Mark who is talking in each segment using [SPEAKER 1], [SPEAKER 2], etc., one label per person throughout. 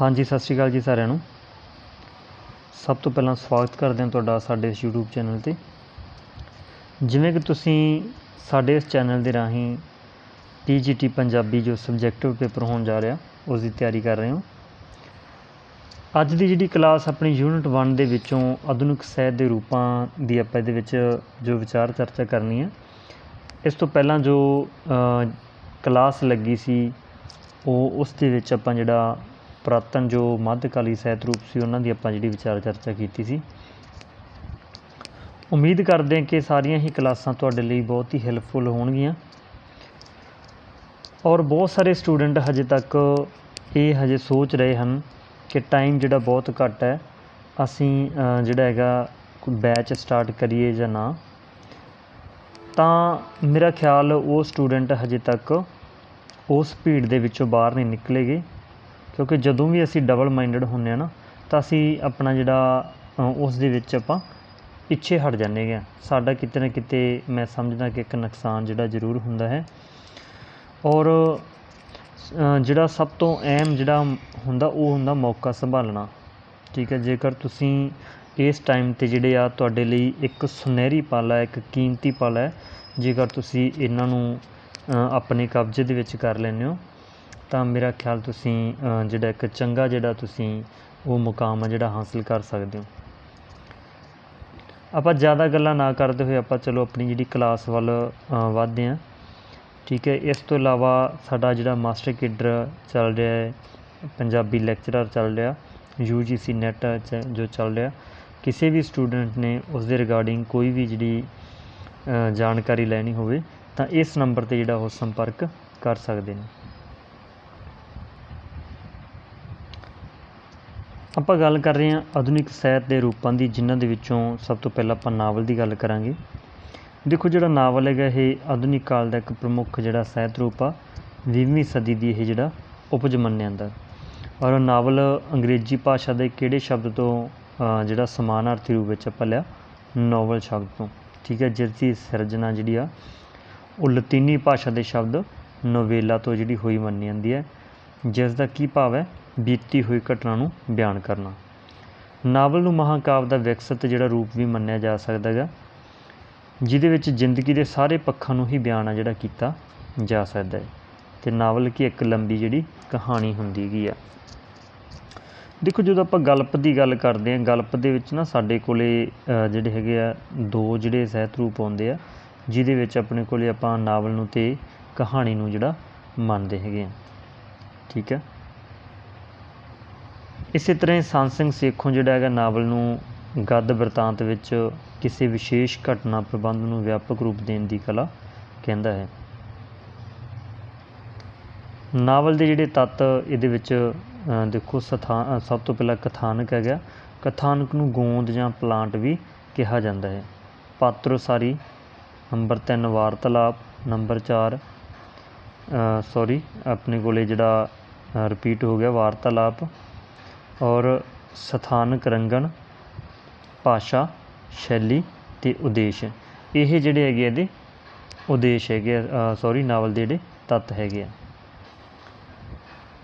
[SPEAKER 1] ਹਾਂਜੀ, ਸਤਿ ਸ਼੍ਰੀ ਅਕਾਲ ਜੀ ਸਾਰਿਆਂ ਨੂੰ। ਸਭ ਤੋਂ ਪਹਿਲਾਂ ਸਵਾਗਤ ਕਰਦੇ ਹਾਂ ਤੁਹਾਡਾ ਸਾਡੇ ਇਸ YouTube ਚੈਨਲ ਤੇ। ਜਿਵੇਂ ਕਿ ਤੁਸੀਂ ਸਾਡੇ ਇਸ ਚੈਨਲ ਦੇ ਰਾਹੀਂ TGT ਪੰਜਾਬੀ ਜੋ ਸਬਜੈਕਟਿਵ ਪੇਪਰ ਹੋਣ ਜਾ ਰਿਹਾ, ਉਸ ਦੀ ਤਿਆਰੀ ਕਰ ਰਹੇ ਹੋ। ਅੱਜ ਦੀ ਜਿਹੜੀ ਕਲਾਸ ਆਪਣੀ ਯੂਨਿਟ 1 ਦੇ ਵਿੱਚੋਂ ਆਧੁਨਿਕ ਸਾਹਿਤ ਦੇ ਰੂਪਾਂ ਦੀ ਆਪਾਂ ਇਹਦੇ ਵਿੱਚ ਜੋ ਵਿਚਾਰ ਚਰਚਾ ਕਰਨੀ ਹੈ, ਇਸ ਤੋਂ ਪਹਿਲਾਂ ਜੋ ਕਲਾਸ ਲੱਗੀ ਸੀ, ਉਹ ਉਸ ਦੇ ਵਿੱਚ ਆਪਾਂ ਜਿਹੜਾ ਪੁਰਾਤਨ ਜੋ ਮੱਧਕਾਲੀ ਸਾਹਿਤ ਰੂਪ ਸੀ, ਉਹਨਾਂ ਦੀ ਆਪਾਂ ਜਿਹੜੀ ਵਿਚਾਰ ਚਰਚਾ ਕੀਤੀ ਸੀ। ਉਮੀਦ ਕਰਦੇ ਹਾਂ ਕਿ ਸਾਰੀਆਂ ਹੀ ਕਲਾਸਾਂ ਤੁਹਾਡੇ ਲਈ ਬਹੁਤ ਹੀ ਹੈਲਪਫੁਲ ਹੋਣਗੀਆਂ। ਔਰ ਬਹੁਤ ਸਾਰੇ ਸਟੂਡੈਂਟ ਹਜੇ ਤੱਕ ਇਹ ਹਜੇ ਸੋਚ ਰਹੇ ਹਨ ਕਿ ਟਾਈਮ ਜਿਹੜਾ ਬਹੁਤ ਘੱਟ ਹੈ, ਅਸੀਂ ਜਿਹੜਾ ਹੈਗਾ ਬੈਚ ਸਟਾਰਟ ਕਰੀਏ ਜਾਂ ਨਾ। ਤਾਂ ਮੇਰਾ ਖਿਆਲ ਉਹ ਸਟੂਡੈਂਟ ਹਜੇ ਤੱਕ ਉਸ ਭੀੜ ਦੇ ਵਿੱਚੋਂ ਬਾਹਰ ਨਹੀਂ ਨਿਕਲੇਗੇ। ਕਿਉਂਕਿ ਜਦੋਂ ਵੀ ਅਸੀਂ ਡਬਲ ਮਾਈਂਡਡ ਹੁੰਦੇ ਆ ਨਾ, ਤਾਂ ਅਸੀਂ ਆਪਣਾ ਜਿਹੜਾ ਉਸ ਦੇ ਵਿੱਚ ਆਪਾਂ ਪਿੱਛੇ ਹਟ ਜਾਂਦੇ ਹੈਗੇ ਹਾਂ। ਸਾਡਾ ਕਿਤੇ ਨਾ ਕਿਤੇ ਮੈਂ ਸਮਝਦਾ ਕਿ ਇੱਕ ਨੁਕਸਾਨ ਜਿਹੜਾ ਜ਼ਰੂਰ ਹੁੰਦਾ ਹੈ। ਔਰ ਜਿਹੜਾ ਸਭ ਤੋਂ ਅਹਿਮ ਜਿਹੜਾ ਹੁੰਦਾ, ਉਹ ਹੁੰਦਾ ਮੌਕਾ ਸੰਭਾਲਣਾ। ਠੀਕ ਹੈ, ਜੇਕਰ ਤੁਸੀਂ ਇਸ ਟਾਈਮ ਤੇ ਜਿਹੜੇ ਆ ਤੁਹਾਡੇ ਲਈ ਇੱਕ ਸੁਨਹਿਰੀ ਪਲ ਹੈ, ਇੱਕ ਕੀਮਤੀ ਪਲ ਹੈ, ਜੇਕਰ ਤੁਸੀਂ ਇਹਨਾਂ ਨੂੰ ਆਪਣੇ ਕਬਜ਼ੇ ਦੇ ਵਿੱਚ ਕਰ ਲੈਂਦੇ ਹੋ ਤਾਂ ਮੇਰਾ ਖਿਆਲ ਤੁਸੀਂ ਜਿਹੜਾ ਇੱਕ ਚੰਗਾ ਜਿਹੜਾ ਤੁਸੀਂ ਉਹ ਮੁਕਾਮ ਆ ਜਿਹੜਾ ਹਾਸਲ ਕਰ ਸਕਦੇ ਹੋ। ਆਪਾਂ ਜ਼ਿਆਦਾ ਗੱਲਾਂ ਨਾ ਕਰਦੇ ਹੋਏ ਆਪਾਂ ਚਲੋ ਆਪਣੀ ਜਿਹੜੀ ਕਲਾਸ ਵੱਲ ਅ, ਵੱਧਦੇ ਹਾਂ। ਠੀਕ ਹੈ ਇਸ ਤੋਂ ਇਲਾਵਾ ਸਾਡਾ ਜਿਹੜਾ ਮਾਸਟਰ ਕੇਡਰ ਚੱਲ ਰਿਹਾ ਹੈ ਪੰਜਾਬੀ ਲੈਕਚਰਰ ਚੱਲ ਰਿਹਾ UGC ਨੈਟ ਜੋ ਚੱਲ ਰਿਹਾ ਕਿਸੇ ਵੀ ਸਟੂਡੈਂਟ ਨੇ ਉਸ ਦੇ ਰਿਗਾਰਡਿੰਗ ਕੋਈ ਵੀ ਜਿਹੜੀ ਜਾਣਕਾਰੀ ਲੈਣੀ ਹੋਵੇ ਤਾਂ ਇਸ ਨੰਬਰ ਤੇ ਜਿਹੜਾ ਉਹ ਸੰਪਰਕ ਕਰ ਸਕਦੇ ਨੇ। ਆਪਾਂ ਗੱਲ ਕਰ ਰਹੇ ਹਾਂ ਆਧੁਨਿਕ ਸਾਹਿਤ ਦੇ ਰੂਪਾਂ ਦੀ ਜਿਨ੍ਹਾਂ ਦੇ ਵਿੱਚੋਂ ਸਭ ਤੋਂ ਪਹਿਲਾਂ ਆਪਾਂ ਨਾਵਲ ਦੀ ਗੱਲ ਕਰਾਂਗੇ। ਦੇਖੋ ਜਿਹੜਾ ਨਾਵਲ ਹੈਗਾ ਇਹ ਆਧੁਨਿਕ ਕਾਲ ਦਾ ਇੱਕ ਪ੍ਰਮੁੱਖ ਜਿਹੜਾ ਸਾਹਿਤ ਰੂਪ ਆ 20ਵੀਂ ਸਦੀ ਦੀ ਇਹ ਜਿਹੜਾ ਉਪਜ ਮੰਨਿਆ ਜਾਂਦਾ। ਔਰ ਨਾਵਲ ਅੰਗਰੇਜ਼ੀ ਭਾਸ਼ਾ ਦੇ ਕਿਹੜੇ ਸ਼ਬਦ ਤੋਂ ਅ, ਜਿਹੜਾ ਸਮਾਨਾਰਥੀ ਰੂਪ ਵਿੱਚ ਆਪਾਂ ਲਿਆ? ਨੋਵਲ ਸ਼ਬਦ ਤੋਂ। ਠੀਕ ਹੈ ਜਿਸ ਦੀ ਸਿਰਜਣਾ ਜਿਹੜੀ ਆ ਉਹ ਲਤੀਨੀ ਭਾਸ਼ਾ ਦੇ ਸ਼ਬਦ ਨੋਵੇਲਾ ਤੋਂ ਜਿਹੜੀ ਹੋਈ ਮੰਨੀ ਜਾਂਦੀ ਹੈ। ਜਿਸ ਦਾ ਕੀ ਭਾਵ ਹੈ? ਬੀਤੀ ਹੋਈ ਘਟਨਾ ਨੂੰ ਬਿਆਨ ਕਰਨਾ। ਨਾਵਲ ਨੂੰ ਮਹਾਕਾਵ ਦਾ ਵਿਕਸਿਤ ਜਿਹੜਾ ਰੂਪ ਵੀ ਮੰਨਿਆ ਜਾ ਸਕਦਾ ਹੈਗਾ, ਜਿਹਦੇ ਵਿੱਚ ਜ਼ਿੰਦਗੀ ਦੇ ਸਾਰੇ ਪੱਖਾਂ ਨੂੰ ਹੀ ਬਿਆਨ ਆ ਜਿਹੜਾ ਕੀਤਾ ਜਾ ਸਕਦਾ ਹੈ। ਤੇ ਨਾਵਲ ਕੀ ਇੱਕ ਲੰਬੀ ਜਿਹੜੀ ਕਹਾਣੀ ਹੁੰਦੀ ਹੈਗੀ ਆ। ਦੇਖੋ, ਜਦੋਂ ਆਪਾਂ ਗਲਪ ਦੀ ਗੱਲ ਕਰਦੇ ਹਾਂ, ਗਲਪ ਦੇ ਵਿੱਚ ਨਾ ਸਾਡੇ ਕੋਲੇ ਜਿਹੜੇ ਹੈਗੇ ਆ, ਦੋ ਜਿਹੜੇ ਸਹਿਤ ਰੂਪ ਆਉਂਦੇ ਆ, ਜਿਹਦੇ ਵਿੱਚ ਆਪਣੇ ਕੋਲੇ ਆਪਾਂ ਨਾਵਲ ਨੂੰ ਤੇ ਕਹਾਣੀ ਨੂੰ ਜਿਹੜਾ ਮੰਨਦੇ ਹੈਗੇ ਆ। ਠੀਕ ਹੈ? ਇਸੇ ਤਰ੍ਹਾਂ ਹੀ ਸੰਤ ਸਿੰਘ ਸੇਖੋਂ ਜਿਹੜਾ ਹੈਗਾ ਨਾਵਲ ਨੂੰ ਗੱਦ ਬਿਰਤਾਂਤ ਵਿੱਚ ਕਿਸੇ ਵਿਸ਼ੇਸ਼ ਘਟਨਾ ਪ੍ਰਬੰਧ ਨੂੰ ਵਿਆਪਕ ਰੂਪ ਦੇਣ ਦੀ ਕਲਾ ਕਹਿੰਦਾ ਹੈ। ਨਾਵਲ ਦੇ ਜਿਹੜੇ ਤੱਤ ਇਹਦੇ ਵਿੱਚ ਦੇਖੋ ਸਥਾਨ ਸਭ ਤੋਂ ਪਹਿਲਾਂ ਕਥਾਨਕ ਹੈਗਾ। ਕਥਾਨਕ ਨੂੰ ਗੋਂਦ ਜਾਂ ਪਲਾਂਟ ਵੀ ਕਿਹਾ ਜਾਂਦਾ ਹੈ। ਪਾਤਰ ਪਾਤਰੋਸਾਰੀ ਨੰਬਰ 3 ਵਾਰਤਾਲਾਪ, ਨੰਬਰ 4 ਸੌਰੀ ਆਪਣੇ ਕੋਲੇ ਜਿਹੜਾ ਰਿਪੀਟ ਹੋ ਗਿਆ ਵਾਰਤਾਲਾਪ। ਔਰ ਸਥਾਨਕ ਰੰਗਣ, ਭਾਸ਼ਾ, ਸ਼ੈਲੀ ਅਤੇ ਉਦੇਸ਼। ਇਹ ਜਿਹੜੇ ਹੈਗੇ ਆ ਇਹਦੇ ਉਦੇਸ਼ ਹੈਗੇ ਸੌਰੀ ਨਾਵਲ ਦੇ ਜਿਹੜੇ ਤੱਤ ਹੈਗੇ ਆ।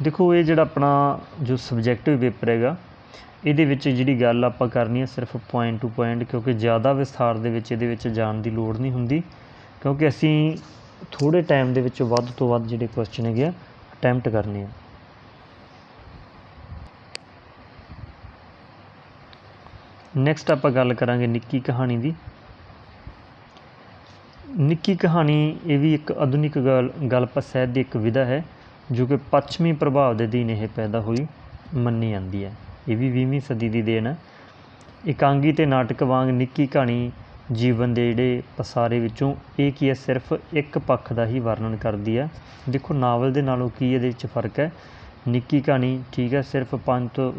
[SPEAKER 1] ਦੇਖੋ, ਇਹ ਜਿਹੜਾ ਆਪਣਾ ਜੋ ਸਬਜੈਕਟਿਵ ਪੇਪਰ ਹੈਗਾ, ਇਹਦੇ ਵਿੱਚ ਜਿਹੜੀ ਗੱਲ ਆਪਾਂ ਕਰਨੀ ਹੈ ਸਿਰਫ ਪੁਆਇੰਟ ਟੂ ਪੁਆਇੰਟ ਕਿਉਂਕਿ ਜ਼ਿਆਦਾ ਵਿਸਥਾਰ ਦੇ ਵਿੱਚ ਇਹਦੇ ਵਿੱਚ ਜਾਣ ਦੀ ਲੋੜ ਨਹੀਂ ਹੁੰਦੀ, ਕਿਉਂਕਿ ਅਸੀਂ ਥੋੜੇ ਟਾਈਮ ਦੇ ਵਿੱਚ ਵੱਧ ਤੋਂ ਵੱਧ ਜਿਹੜੇ ਕੁਐਸਚਨ ਹੈਗੇ ਆ ਅਟੈਂਪਟ ਕਰਨੇ ਆ। ਨੈਕਸਟ ਆਪਾਂ ਗੱਲ ਕਰਾਂਗੇ ਨਿੱਕੀ ਕਹਾਣੀ ਦੀ। ਨਿੱਕੀ ਕਹਾਣੀ ਇਹ ਵੀ ਇੱਕ ਆਧੁਨਿਕ ਗਲ ਗਲਪ ਸਾਹਿਤ ਦੀ ਇੱਕ ਵਿਧਾ ਹੈ, ਜੋ ਕਿ ਪੱਛਮੀ ਪ੍ਰਭਾਵ ਦੇ ਅਧੀਨ ਇਹ ਪੈਦਾ ਹੋਈ, ਮੰਨੀ ਜਾਂਦੀ ਹੈ। ਇਹ ਵੀ 20ਵੀਂ ਸਦੀ ਦੀ ਦੇਣ ਹੈ। ਇਕਾਂਗੀ ਤੇ ਨਾਟਕ ਵਾਂਗ ਨਿੱਕੀ ਕਹਾਣੀ ਜੀਵਨ ਦੇ ਜਿਹੜੇ ਪਸਾਰੇ ਵਿੱਚੋਂ ਇਹ ਕੀ ਹੈ, ਸਿਰਫ ਇੱਕ ਪੱਖ ਦਾ ਹੀ ਵਰਣਨ ਕਰਦੀ ਹੈ। ਦੇਖੋ ਨਾਵਲ ਦੇ ਨਾਲੋਂ ਕੀ ਇਹਦੇ ਵਿੱਚ ਫ਼ਰਕ ਹੈ? ਨਿੱਕੀ ਕਹਾਣੀ, ਠੀਕ ਹੈ, ਸਿਰਫ 5 ਤੋਂ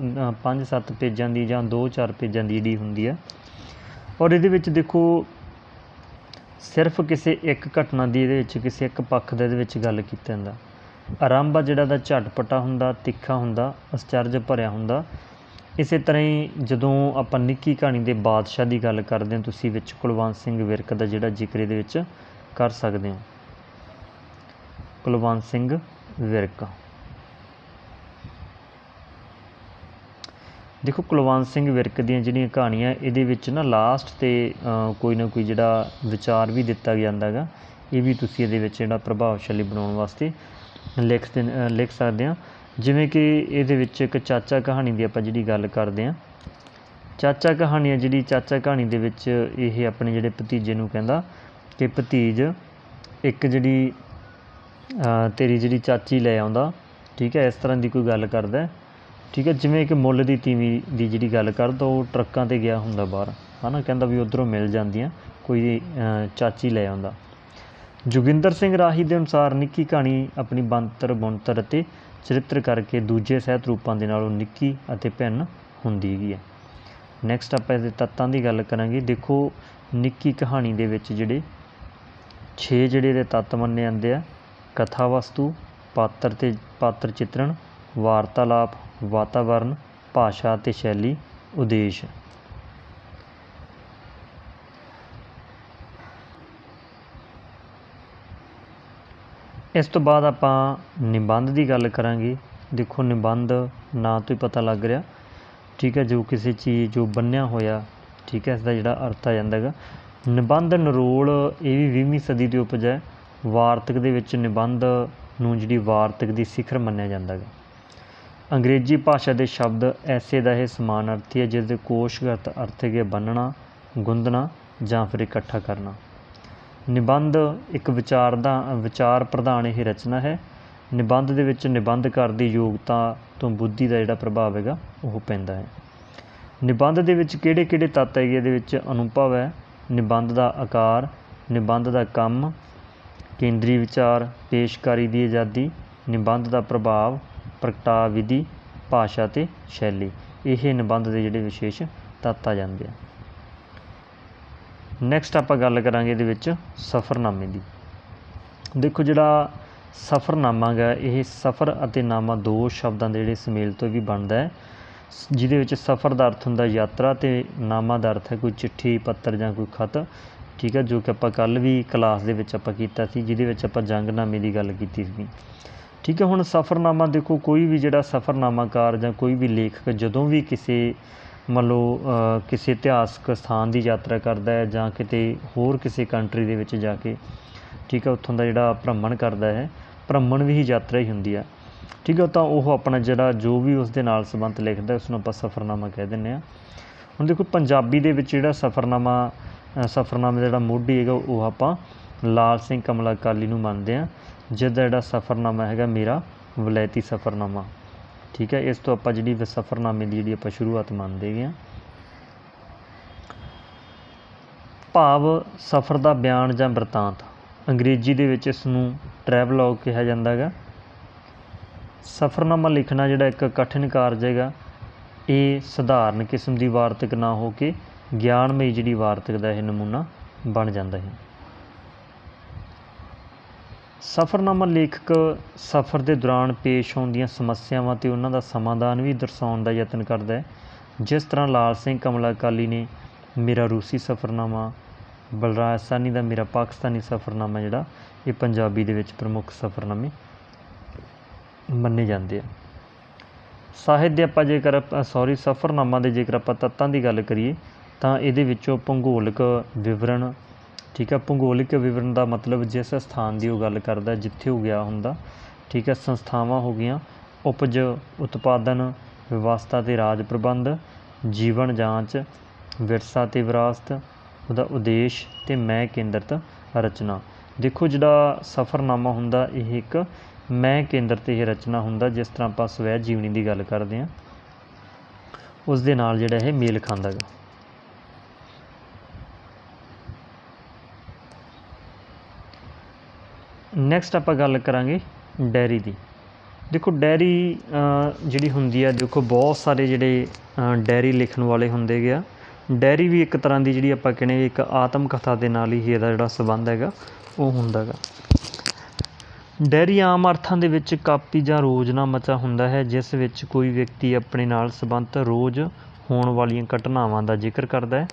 [SPEAKER 1] 5-7 ਪੇਜਾਂ ਦੀ ਜਾਂ 2-4 ਪੇਜਾਂ ਦੀ ਜਿਹੜੀ ਹੁੰਦੀ ਹੈ। ਔਰ ਇਹਦੇ ਵਿੱਚ ਦੇਖੋ, ਸਿਰਫ ਕਿਸੇ ਇੱਕ ਘਟਨਾ ਦੀ ਇਹਦੇ ਵਿੱਚ, ਕਿਸੇ ਇੱਕ ਪੱਖ ਦਾ ਇਹਦੇ ਵਿੱਚ ਗੱਲ ਕੀਤਾ ਜਾਂਦਾ। ਆਰੰਭ ਆ ਜਿਹੜਾ ਦਾ ਝਟਪਟਾ ਹੁੰਦਾ, ਤਿੱਖਾ ਹੁੰਦਾ, ਅਸਚਰਜ ਭਰਿਆ ਹੁੰਦਾ। ਇਸੇ ਤਰ੍ਹਾਂ ਹੀ ਜਦੋਂ ਆਪਾਂ ਨਿੱਕੀ ਕਹਾਣੀ ਦੇ ਬਾਦਸ਼ਾਹ ਦੀ ਗੱਲ ਕਰਦੇ ਹਾਂ, ਤੁਸੀਂ ਵਿੱਚ ਕੁਲਵੰਤ ਸਿੰਘ ਵਿਰਕ ਦਾ ਜਿਹੜਾ ਜ਼ਿਕਰ ਇਹਦੇ ਵਿੱਚ ਕਰ ਸਕਦੇ ਹੋ। ਕੁਲਵੰਤ ਸਿੰਘ ਵਿਰਕ। ਦੇਖੋ, ਕੁਲਵੰਤ ਸਿੰਘ ਵਿਰਕ ਦੀਆਂ ਜਿਹੜੀਆਂ ਕਹਾਣੀਆਂ, ਇਹਦੇ ਵਿੱਚ ਨਾ ਲਾਸਟ ਤੇ ਕੋਈ ਨਾ ਕੋਈ ਜਿਹੜਾ ਵਿਚਾਰ ਵੀ ਦਿੱਤਾ ਜਾਂਦਾ ਹੈਗਾ। ਇਹ ਵੀ ਤੁਸੀਂ ਇਹਦੇ ਵਿੱਚ ਜਿਹੜਾ ਪ੍ਰਭਾਵਸ਼ਾਲੀ ਬਣਾਉਣ ਵਾਸਤੇ ਲਿਖ ਲਿਖ ਸਕਦੇ ਆ ਜਿਵੇਂ ਕਿ ਇਹਦੇ ਵਿੱਚ ਇੱਕ ਚਾਚਾ ਕਹਾਣੀ ਦੀ ਆਪਾਂ ਜਿਹੜੀ ਗੱਲ ਕਰਦੇ ਆ ਚਾਚਾ ਕਹਾਣੀ ਆ ਜਿਹੜੀ, ਚਾਚਾ ਕਹਾਣੀ ਦੇ ਵਿੱਚ ਇਹ ਆਪਣੇ ਜਿਹੜੇ ਭਤੀਜੇ ਨੂੰ ਕਹਿੰਦਾ ਕਿ, ਭਤੀਜ, ਇੱਕ ਜਿਹੜੀ ਤੇਰੀ ਜਿਹੜੀ ਚਾਚੀ ਲੈ ਆਉਂਦਾ, ਠੀਕ ਹੈ, ਇਸ ਤਰ੍ਹਾਂ ਦੀ ਕੋਈ ਗੱਲ ਕਰਦਾ ਠੀਕ ਹੈ, ਜਿਵੇਂ ਕਿ ਮੁੱਲ ਦੀ ਤੀਵੀਂ ਦੀ ਜਿਹੜੀ ਗੱਲ ਕਰਦਾ ਉਹ ਟਰੱਕਾਂ ਤੇ ਗਿਆ ਹੁੰਦਾ ਬਾਹਰ ਹੈ ਨਾ ਕਹਿੰਦਾ ਵੀ ਉਧਰੋਂ ਮਿਲ ਜਾਂਦੀਆਂ, ਕੋਈ ਚਾਚੀ ਲੈ ਆਉਂਦਾ। ਜੋਗਿੰਦਰ ਸਿੰਘ ਰਾਹੀ ਦੇ ਅਨੁਸਾਰ ਨਿੱਕੀ ਕਹਾਣੀ ਆਪਣੀ ਬੰਤਰ ਬੁਣਤਰ ਅਤੇ ਚਰਿੱਤਰ ਕਰਕੇ ਦੂਜੇ ਸਹਿਤ ਰੂਪਾਂ ਦੇ ਨਾਲੋਂ ਨਿੱਕੀ ਅਤੇ ਭਿੰਨ ਹੁੰਦੀ ਹੈਗੀ ਹੈ। ਨੈਕਸਟ ਆਪਾਂ ਇਹਦੇ ਤੱਤਾਂ ਦੀ ਗੱਲ ਕਰਾਂਗੇ। ਦੇਖੋ, ਨਿੱਕੀ ਕਹਾਣੀ ਦੇ ਵਿੱਚ ਜਿਹੜੇ 6 ਜਿਹੜੇ ਦੇ ਤੱਤ ਮੰਨੇ ਜਾਂਦੇ ਆ, ਕਥਾ ਵਸਤੂ, ਪਾਤਰ ਤੇ ਪਾਤਰ ਚਿੱਤਰਣ, ਵਾਰਤਾਲਾਪ ਵਾਤਾਵਰਨ, ਭਾਸ਼ਾ ਅਤੇ ਸ਼ੈਲੀ, ਉਦੇਸ਼। ਇਸ ਤੋਂ ਬਾਅਦ ਆਪਾਂ ਨਿਬੰਧ ਦੀ ਗੱਲ ਕਰਾਂਗੇ। ਦੇਖੋ, ਨਿਬੰਧ ਨਾਂ ਤੋਂ ਹੀ ਪਤਾ ਲੱਗ ਰਿਹਾ। ਠੀਕ ਹੈ, ਜੋ ਕਿਸੇ ਚੀਜ਼, ਜੋ ਬੰਨਿਆ ਹੋਇਆ, ਠੀਕ ਹੈ, ਇਸ ਦਾ ਜਿਹੜਾ ਅਰਥ ਆ ਜਾਂਦਾ ਹੈਗਾ। ਨਿਬੰਧ ਨਰੋਲ, ਇਹ ਵੀ 20ਵੀਂ ਸਦੀ ਦੀ ਉਪਜ ਹੈ। ਵਾਰਤਕ ਦੇ ਵਿੱਚ ਨਿਬੰਧ ਨੂੰ ਜਿਹੜੀ ਵਾਰਤਕ ਦੀ ਸਿਖਰ ਮੰਨਿਆ ਜਾਂਦਾ ਹੈਗਾ। ਅੰਗਰੇਜ਼ੀ ਭਾਸ਼ਾ ਦੇ ਸ਼ਬਦ ਐਸੇ ਦਾ ਇਹ ਸਮਾਨ ਅਰਥੀ ਹੈ ਜਿਸ ਦੇ ਕੋਸ਼ਗਤ ਅਰਥ ਹੈਗੇ ਬੰਨਣਾ, ਗੁੰਦਣਾ ਜਾਂ ਫਿਰ ਇਕੱਠਾ ਕਰਨਾ। ਨਿਬੰਧ ਇੱਕ ਵਿਚਾਰ ਦਾ, ਵਿਚਾਰ ਪ੍ਰਧਾਨ ਇਹ ਰਚਨਾ ਹੈ। ਨਿਬੰਧ ਦੇ ਵਿੱਚ ਨਿਬੰਧਕਾਰ ਦੀ ਯੋਗਤਾ ਤੋਂ ਬੁੱਧੀ ਦਾ ਜਿਹੜਾ ਪ੍ਰਭਾਵ ਹੈਗਾ, ਉਹ ਪੈਂਦਾ ਹੈ। ਨਿਬੰਧ ਦੇ ਵਿੱਚ ਕਿਹੜੇ ਕਿਹੜੇ ਤੱਤ ਹੈਗੇ, ਇਹਦੇ ਵਿੱਚ ਅਨੁਭਵ ਹੈ। ਨਿਬੰਧ ਦਾ ਆਕਾਰ, ਨਿਬੰਧ ਦਾ ਕੰਮ, ਕੇਂਦਰੀ ਵਿਚਾਰ, ਪੇਸ਼ਕਾਰੀ ਦੀ ਆਜ਼ਾਦੀ, ਨਿਬੰਧ ਦਾ ਪ੍ਰਭਾਵ ਪ੍ਰਗਟਾ, ਵਿਧੀ, ਭਾਸ਼ਾ ਅਤੇ ਸ਼ੈਲੀ ਇਹ ਨਿਬੰਧ ਦੇ ਜਿਹੜੇ ਵਿਸ਼ੇਸ਼ ਤੱਤ ਆ ਜਾਂਦੇ ਆ। ਨੈਕਸਟ ਆਪਾਂ ਗੱਲ ਕਰਾਂਗੇ ਇਹਦੇ ਵਿੱਚ ਸਫ਼ਰਨਾਮੇ ਦੀ। ਦੇਖੋ ਜਿਹੜਾ ਸਫ਼ਰਨਾਮਾ ਗਾ, ਇਹ ਸਫ਼ਰ ਅਤੇ ਨਾਮਾ ਦੋ ਸ਼ਬਦਾਂ ਦੇ ਜਿਹੜੇ ਸੁਮੇਲ ਤੋਂ ਵੀ ਬਣਦਾ ਹੈ। ਸ- ਜਿਹਦੇ ਵਿੱਚ ਸਫ਼ਰ ਦਾ ਅਰਥ ਹੁੰਦਾ ਯਾਤਰਾ ਤੇ ਨਾਮਾ ਦਾ ਅਰਥ ਹੈ ਕੋਈ ਚਿੱਠੀ, ਪੱਤਰ ਜਾਂ ਕੋਈ ਖਤ, ਠੀਕ ਹੈ, ਜੋ ਕਿ ਆਪਾਂ ਕੱਲ ਵੀ ਕਲਾਸ ਦੇ ਵਿੱਚ ਆਪਾਂ ਕੀਤਾ ਸੀ, ਜਿਹਦੇ ਵਿੱਚ ਆਪਾਂ ਜੰਗਨਾਮੇ ਦੀ ਗੱਲ ਕੀਤੀ ਸੀ। ਠੀਕ ਹੈ ਹੁਣ ਸਫ਼ਰਨਾਮਾ ਦੇਖੋ ਕੋਈ ਵੀ ਜਿਹੜਾ ਸਫ਼ਰਨਾਮਾਕਾਰ ਜਾਂ ਕੋਈ ਵੀ ਲੇਖਕ ਜਦੋਂ ਵੀ ਕਿਸੇ ਮੰਨ ਲਓ ਕਿਸੇ ਇਤਿਹਾਸਕ ਸਥਾਨ ਦੀ ਯਾਤਰਾ ਕਰਦਾ ਹੈ ਜਾਂ ਕਿਤੇ ਹੋਰ ਕਿਸੇ ਕੰਟਰੀ ਦੇ ਵਿੱਚ ਜਾ ਕੇ ਠੀਕ ਹੈ ਉੱਥੋਂ ਦਾ ਜਿਹੜਾ ਭ੍ਰਮਣ ਕਰਦਾ ਹੈ ਭ੍ਰਮਣ ਵੀ ਹੀ ਯਾਤਰਾ ਹੀ ਹੁੰਦੀ ਆ। ਠੀਕ ਹੈ ਤਾਂ ਉਹ ਆਪਣਾ ਜਿਹੜਾ ਜੋ ਵੀ ਉਸ ਦੇ ਨਾਲ ਸੰਬੰਧ ਲਿਖਦਾ ਉਸ ਨੂੰ ਆਪਾਂ ਸਫ਼ਰਨਾਮਾ ਕਹਿ ਦਿੰਦੇ ਆ ਹੁਣ ਦੇਖੋ ਪੰਜਾਬੀ ਦੇ ਵਿੱਚ ਜਿਹੜਾ ਸਫ਼ਰਨਾਮਾ ਅ, ਸਫ਼ਰਨਾਮੇ ਦਾ ਜਿਹੜਾ ਮੋਢੀ ਹੈਗਾ ਉਹ ਆਪਾਂ ਲਾਲ ਸਿੰਘ ਕਮਲਾ ਕਾਲੀ ਨੂੰ ਮੰਨਦੇ ਆ ਜਿਹਦਾ ਜਿਹੜਾ ਸਫ਼ਰਨਾਮਾ ਹੈਗਾ ਮੇਰਾ, ਵਲੈਤੀ ਸਫ਼ਰਨਾਮਾ। ਠੀਕ ਹੈ, ਇਸ ਤੋਂ ਆਪਾਂ ਜਿਹੜੀ ਵ- ਸਫ਼ਰਨਾਮੇ ਦੀ ਜਿਹੜੀ ਆਪਾਂ ਸ਼ੁਰੂਆਤ ਮੰਨਦੇ ਗਏ ਆ ਭਾਵ ਸਫ਼ਰ ਦਾ ਬਿਆਨ ਜਾਂ ਵਰਤਾਂਤ। ਅੰਗਰੇਜ਼ੀ ਦੇ ਵਿੱਚ ਇਸ ਨੂੰ ਟਰੈਵਲੌਗ ਕਿਹਾ ਜਾਂਦਾ ਹੈਗਾ। ਸਫ਼ਰਨਾਮਾ ਲਿਖਣਾ ਜਿਹੜਾ ਇੱਕ ਕਠਿਨ ਕਾਰਜ ਹੈਗਾ, ਇਹ ਸਧਾਰਨ ਕਿਸਮ ਦੀ ਵਾਰਤਕ ਨਾ ਹੋ ਕੇ ਗਿਆਨਮਈ ਜਿਹੜੀ ਵਾਰਤਕ ਦਾ ਇਹ ਨਮੂਨਾ ਬਣ ਜਾਂਦਾ ਹੈ। ਸਫ਼ਰਨਾਮਾ ਲੇਖਕ ਸਫ਼ਰ ਦੇ ਦੌਰਾਨ ਪੇਸ਼ ਆਉਂਦੀਆਂ ਸਮੱਸਿਆਵਾਂ ਤੇ ਉਹਨਾਂ ਦਾ ਸਮਾਧਾਨ ਵੀ ਦਰਸਾਉਣ ਦਾ ਯਤਨ ਕਰਦਾ ਹੈ। ਜਿਸ ਤਰ੍ਹਾਂ ਲਾਲ ਸਿੰਘ ਕਮਲਾ ਕਾਲੀ ਨੇ ਮੇਰਾ ਰੂਸੀ ਸਫ਼ਰਨਾਮਾ, ਬਲਰਾਜ ਸਾਨੀ ਦਾ ਮੇਰਾ ਪਾਕਿਸਤਾਨੀ ਸਫ਼ਰਨਾਮਾ ਜਿਹੜਾ, ਇਹ ਪੰਜਾਬੀ ਦੇ ਵਿੱਚ ਪ੍ਰਮੁੱਖ ਸਫ਼ਰਨਾਮੇ ਮੰਨੇ ਜਾਂਦੇ ਆ। ਸਾਹਿਤ ਦੇ ਆਪਾਂ ਜੇਕਰ ਸੌਰੀ ਸਫ਼ਰਨਾਮਾ ਦੇ ਜੇਕਰ ਆਪਾਂ ਤੱਤਾਂ ਦੀ ਗੱਲ ਕਰੀਏ, ਤਾਂ ਇਹਦੇ ਵਿੱਚੋਂ ਭੂਗੋਲਿਕ ਵਿਵਰਣ ਠੀਕ ਹੈ, ਭੂਗੋਲਿਕ ਵਿਵਰਣ ਦਾ ਮਤਲਬ ਜਿਸ ਸਥਾਨ ਦੀ ਉਹ ਗੱਲ ਕਰਦਾ ਜਿੱਥੇ ਉਹ ਗਿਆ ਹੁੰਦਾ। ਠੀਕ ਹੈ, ਸੰਸਥਾਵਾਂ ਹੋ ਗਈਆਂ। ਉਪਜ, ਉਤਪਾਦਨ, ਵਿਵਸਥਾ ਅਤੇ ਰਾਜ ਪ੍ਰਬੰਧ, ਜੀਵਨ ਜਾਂਚ, ਵਿਰਸਾ ਅਤੇ ਵਿਰਾਸਤ, ਉਹਦਾ ਉਦੇਸ਼ ਅਤੇ ਮੈਂ ਕੇਂਦਰਿਤ ਰਚਨਾ। ਦੇਖੋ ਜਿਹੜਾ ਸਫ਼ਰਨਾਮਾ ਹੁੰਦਾ, ਇਹ ਇੱਕ ਮੈਂ ਕੇਂਦਰ ਤੇ ਇਹ ਰਚਨਾ ਹੁੰਦਾ, ਜਿਸ ਤਰ੍ਹਾਂ ਆਪਾਂ ਸਵੈ ਜੀਵਨੀ ਦੀ ਗੱਲ ਕਰਦੇ ਹਾਂ। ਉਸ ਦੇ ਨਾਲ ਜਿਹੜਾ ਇਹ ਮੇਲ ਖਾਂਦਾ ਗਾ ਨੈਕਸਟ ਆਪਾਂ ਗੱਲ ਕਰਾਂਗੇ ਡੈਰੀ ਦੀ। ਦੇਖੋ ਡੈਰੀ ਜਿਹੜੀ ਹੁੰਦੀ ਆ ਦੇਖੋ ਬਹੁਤ ਸਾਰੇ ਜਿਹੜੇ ਅ, ਡੈਰੀ ਲਿਖਣ ਵਾਲੇ ਹੁੰਦੇ ਗਿਆ ਡੈਰੀ ਵੀ ਇੱਕ ਤਰ੍ਹਾਂ ਦੀ ਜਿਹੜੀ ਆਪਾਂ ਕਹਿੰਦੇ ਇੱਕ ਆਤਮ ਕਥਾ ਦੇ ਨਾਲ ਹੀ ਇਹਦਾ ਜਿਹੜਾ ਸੰਬੰਧ ਹੈਗਾ ਉਹ ਹੁੰਦਾ ਗਾ। ਡੈਰੀ ਆਮ ਅਰਥਾਂ ਦੇ ਵਿੱਚ ਕਾਪੀ ਜਾਂ ਰੋਜ਼ਨਾਮਾ ਹੁੰਦਾ ਹੈ ਜਿਸ ਵਿੱਚ ਕੋਈ ਵਿਅਕਤੀ ਆਪਣੇ ਨਾਲ ਸੰਬੰਧਿਤ ਰੋਜ਼ ਹੋਣ ਵਾਲੀਆਂ ਘਟਨਾਵਾਂ ਦਾ ਜ਼ਿਕਰ ਕਰਦਾ ਹੈ।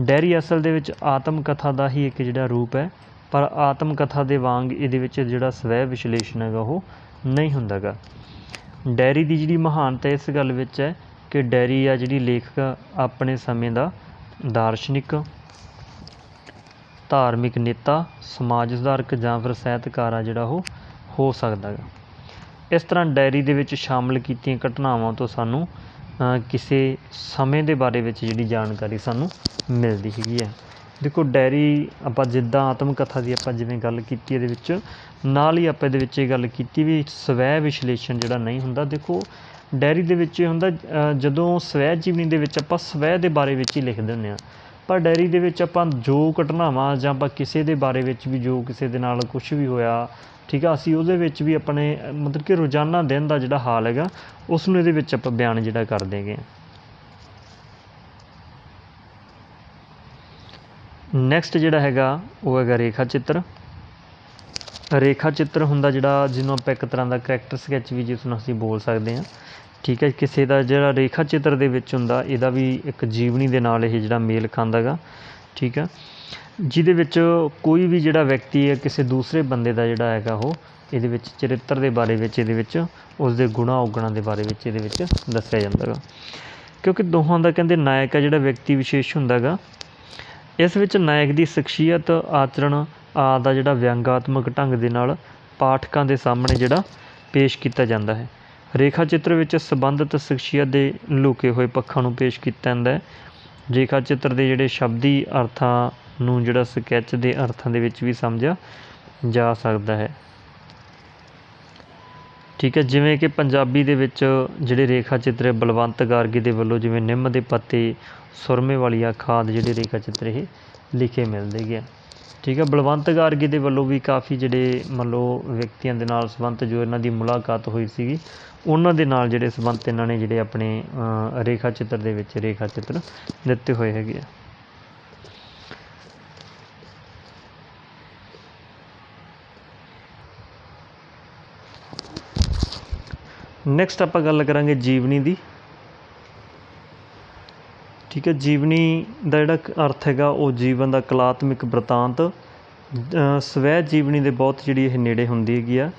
[SPEAKER 1] ਡੈਰੀ ਅਸਲ ਦੇ ਵਿੱਚ ਆਤਮ ਕਥਾ ਦਾ ਹੀ ਇੱਕ ਜਿਹੜਾ ਰੂਪ ਹੈ ਪਰ ਆਤਮ ਕਥਾ ਦੇ ਵਾਂਗ ਇਹਦੇ ਵਿੱਚ ਜਿਹੜਾ ਸਵੈ ਵਿਸ਼ਲੇਸ਼ਣ ਹੈਗਾ ਉਹ ਨਹੀਂ ਹੁੰਦਾ ਗਾ ਡੈਰੀ ਦੀ ਜਿਹੜੀ ਮਹਾਨਤਾ ਇਸ ਗੱਲ ਵਿੱਚ ਹੈ ਕਿ ਡੈਰੀ ਆ ਜਿਹੜੀ ਲੇਖਕ ਆਪਣੇ ਸਮੇਂ ਦਾ ਦਾਰਸ਼ਨਿਕ, ਧਾਰਮਿਕ ਨੇਤਾ, ਸਮਾਜ ਸੁਧਾਰਕ ਜਾਂ ਫਿਰ ਸਾਹਿਤਕਾਰ ਆ ਜਿਹੜਾ ਉਹ ਹੋ ਸਕਦਾ ਗਾ ਇਸ ਤਰ੍ਹਾਂ ਡਾਇਰੀ ਦੇ ਵਿੱਚ ਸ਼ਾਮਲ ਕੀਤੀਆਂ ਘਟਨਾਵਾਂ ਤੋਂ ਸਾਨੂੰ ਕਿਸੇ ਸਮੇਂ ਦੇ ਬਾਰੇ ਵਿੱਚ ਜਿਹੜੀ ਜਾਣਕਾਰੀ ਸਾਨੂੰ ਮਿਲਦੀ ਹੈਗੀ ਹੈ। ਦੇਖੋ ਡਾਇਰੀ ਆਪਾਂ ਜਿੱਦਾਂ ਆਤਮ ਕਥਾ ਦੀ ਆਪਾਂ ਜਿਵੇਂ ਗੱਲ ਕੀਤੀ ਇਹਦੇ ਵਿੱਚ, ਨਾਲ ਹੀ ਆਪਾਂ ਇਹਦੇ ਵਿੱਚ ਇਹ ਗੱਲ ਕੀਤੀ ਵੀ ਸਵੈ ਵਿਸ਼ਲੇਸ਼ਣ ਜਿਹੜਾ ਨਹੀਂ ਹੁੰਦਾ। ਦੇਖੋ ਡਾਇਰੀ ਦੇ ਵਿੱਚ ਇਹ ਹੁੰਦਾ ਜਦੋਂ ਸਵੈ ਜੀਵਨੀ ਦੇ ਵਿੱਚ ਆਪਾਂ ਸਵੈ ਦੇ ਬਾਰੇ ਵਿੱਚ ਹੀ ਲਿਖਦੇ ਹੁੰਦੇ ਆ ਪਰ ਡਾਇਰੀ ਦੇ ਵਿੱਚ ਆਪਾਂ ਜੋ ਘਟਨਾਵਾਂ ਜਾਂ ਆਪਾਂ ਕਿਸੇ ਦੇ ਬਾਰੇ ਵਿੱਚ ਵੀ ਜੋ ਕਿਸੇ ਦੇ ਨਾਲ ਕੁਝ ਵੀ ਹੋਇਆ, ਠੀਕ ਆ, ਅਸੀਂ ਉਹਦੇ ਵਿੱਚ ਵੀ ਆਪਣੇ, ਮਤਲਬ ਕਿ ਰੋਜ਼ਾਨਾ ਦਿਨ ਦਾ ਜਿਹੜਾ ਹਾਲ ਹੈਗਾ, ਉਸ ਨੂੰ ਇਹਦੇ ਵਿੱਚ ਆਪਾਂ ਬਿਆਨ ਜਿਹੜਾ ਕਰ ਦੇਗੇ ਨੈਕਸਟ ਜਿਹੜਾ ਹੈਗਾ, ਉਹ ਹੈਗਾ ਰੇਖਾ ਚਿੱਤਰ ਰੇਖਾ ਚਿੱਤਰ ਹੁੰਦਾ ਜਿਹੜਾ ਜਿਹਨੂੰ ਆਪਾਂ ਇੱਕ ਤਰ੍ਹਾਂ ਦਾ ਕਰੈਕਟਰ ਸਕੈਚ ਵੀ ਜਿਸ ਨੂੰ ਅਸੀਂ ਬੋਲ ਸਕਦੇ ਹਾਂ। ਠੀਕ ਹੈ, ਕਿਸੇ ਦਾ ਜਿਹੜਾ ਰੇਖਾ ਚਿੱਤਰ ਦੇ ਵਿੱਚ ਹੁੰਦਾ, ਇਹਦਾ ਵੀ ਇੱਕ ਜੀਵਨੀ ਦੇ ਨਾਲ ਇਹ ਜਿਹੜਾ ਮੇਲ ਖਾਂਦਾ ਗਾ ਠੀਕ ਹੈ, ਜਿਹਦੇ ਵਿੱਚ ਕੋਈ ਵੀ ਜਿਹੜਾ ਵਿਅਕਤੀ ਹੈ, ਕਿਸੇ ਦੂਸਰੇ ਬੰਦੇ ਦਾ ਜਿਹੜਾ ਹੈਗਾ ਉਹ, ਇਹਦੇ ਵਿੱਚ ਚਰਿੱਤਰ ਦੇ ਬਾਰੇ ਵਿੱਚ, ਇਹਦੇ ਵਿੱਚ ਉਸ ਦੇ ਗੁਣਾ ਔਗਣਾਂ ਦੇ ਬਾਰੇ ਵਿੱਚ, ਇਹਦੇ ਵਿੱਚ ਦੱਸਿਆ ਜਾਂਦਾ ਗਾ ਕਿਉਂਕਿ ਦੋਹਾਂ ਦਾ ਕਹਿੰਦੇ ਨਾਇਕ ਆ ਜਿਹੜਾ ਵਿਅਕਤੀ ਵਿਸ਼ੇਸ਼ ਹੁੰਦਾ ਗਾ ਇਸ ਵਿੱਚ ਨਾਇਕ ਦੀ ਸ਼ਖਸੀਅਤ, ਆਚਰਣ, ਆਦਿ ਦਾ ਜਿਹੜਾ ਵਿਅੰਗਾਤਮਕ ਢੰਗ ਦੇ ਨਾਲ ਪਾਠਕਾਂ ਦੇ ਸਾਹਮਣੇ ਜਿਹੜਾ ਪੇਸ਼ ਕੀਤਾ ਜਾਂਦਾ ਹੈ। ਰੇਖਾ ਚਿੱਤਰ ਵਿੱਚ ਸੰਬੰਧਿਤ ਸ਼ਖਸੀਅਤ ਦੇ ਲੁਕੇ ਹੋਏ ਪੱਖਾਂ ਨੂੰ ਪੇਸ਼ ਕੀਤਾ ਜਾਂਦਾ ਹੈ। ਰੇਖਾ ਚਿੱਤਰ ਦੇ ਜਿਹੜੇ ਸ਼ਬਦੀ ਅਰਥਾਂ ਨੂੰ ਜਿਹੜਾ ਸਕੈਚ ਦੇ ਅਰਥਾਂ ਦੇ ਵਿੱਚ ਵੀ ਸਮਝਿਆ ਜਾ ਸਕਦਾ ਹੈ। ਠੀਕ ਹੈ, ਜਿਵੇਂ ਕਿ ਪੰਜਾਬੀ ਦੇ ਵਿੱਚ ਜਿਹੜੇ ਰੇਖਾ ਚਿੱਤਰ ਬਲਵੰਤ ਗਾਰਗੀ ਦੇ ਵੱਲੋਂ ਜਿਵੇਂ ਨਿੰਮ ਦੇ ਪੱਤੇ ਸੁਰਮੇ ਵਾਲੀਆ ਖਾਦ ਜਿਹੜੇ ਰੇਖਾ ਚਿੱਤਰ ਇਹ ਲਿਖੇ ਮਿਲਦੇ ਗਿਆ ਠੀਕ ਹੈ ਬਲਵੰਤ ਗਾਰਗੀ ਦੇ ਵੱਲੋਂ ਵੀ ਕਾਫੀ ਜਿਹੜੇ ਮੰਨ ਲਓ ਵਿਅਕਤੀਆਂ ਦੇ ਨਾਲ ਸੰਬੰਧ ਜੋ ਇਹਨਾਂ ਦੀ ਮੁਲਾਕਾਤ ਹੋਈ ਸੀਗੀ, ਉਹਨਾਂ ਦੇ ਨਾਲ ਜਿਹੜੇ ਸੰਬੰਧ ਇਹਨਾਂ ਨੇ ਜਿਹੜੇ ਆਪਣੇ ਰੇਖਾ ਚਿੱਤਰ ਦੇ ਵਿੱਚ ਰੇਖਾ ਚਿੱਤਰ ਦਿੱਤੇ ਹੋਏ ਹੈਗੇ ਆ। ਨੈਕਸਟ ਆਪਾਂ ਗੱਲ ਕਰਾਂਗੇ ਜੀਵਨੀ ਦੀ। ਠੀਕ ਹੈ ਜੀਵਨੀ ਦਾ ਜਿਹੜਾ ਅਰਥ ਹੈਗਾ, ਉਹ ਜੀਵਨ ਦਾ ਕਲਾਤਮਿਕ ਬ੍ਰਿਤਾਂਤ ਸਵੈ ਜੀਵਨੀ ਦੇ ਬਹੁਤ ਜਿਹੜੀ ਇਹ ਨੇੜੇ ਹੁੰਦੀ ਹੈਗੀ ਆ।